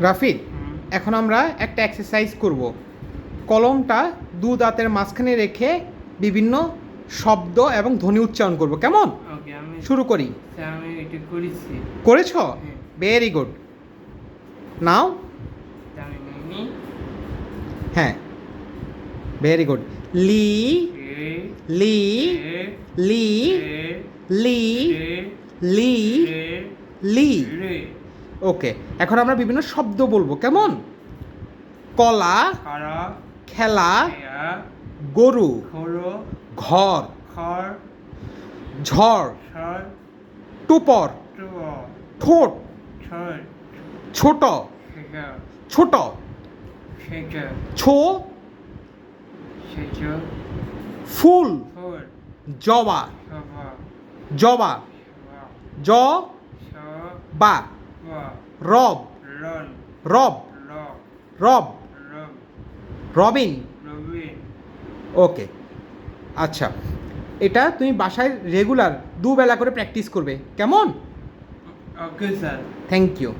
রাফিদ এখন আমরা একটা এক্সারসাইজ করব। কলমটা দু দাঁতের মাঝখানে রেখে বিভিন্ন শব্দ এবং ধ্বনি উচ্চারণ করব। কেমন? শুরু করি। করেছি। ভেরি গুড নাও হ্যাঁ। ভেরি গুড লি লি লি লি লি লি ওকে এখন আমরা বিভিন্ন শব্দ বলব কেমন? কলা খেলা গরু ঘর ঝড় টুপর ঠোঁট ছোট ছোট ছো ফুল জবা জবা জ বা রব রব রব রব রবিন রবিন ওকে আচ্ছা। এটা তুমি বাসায় রেগুলার দুবেলা করে প্র্যাকটিস করবে। কেমন? Okay sir thank you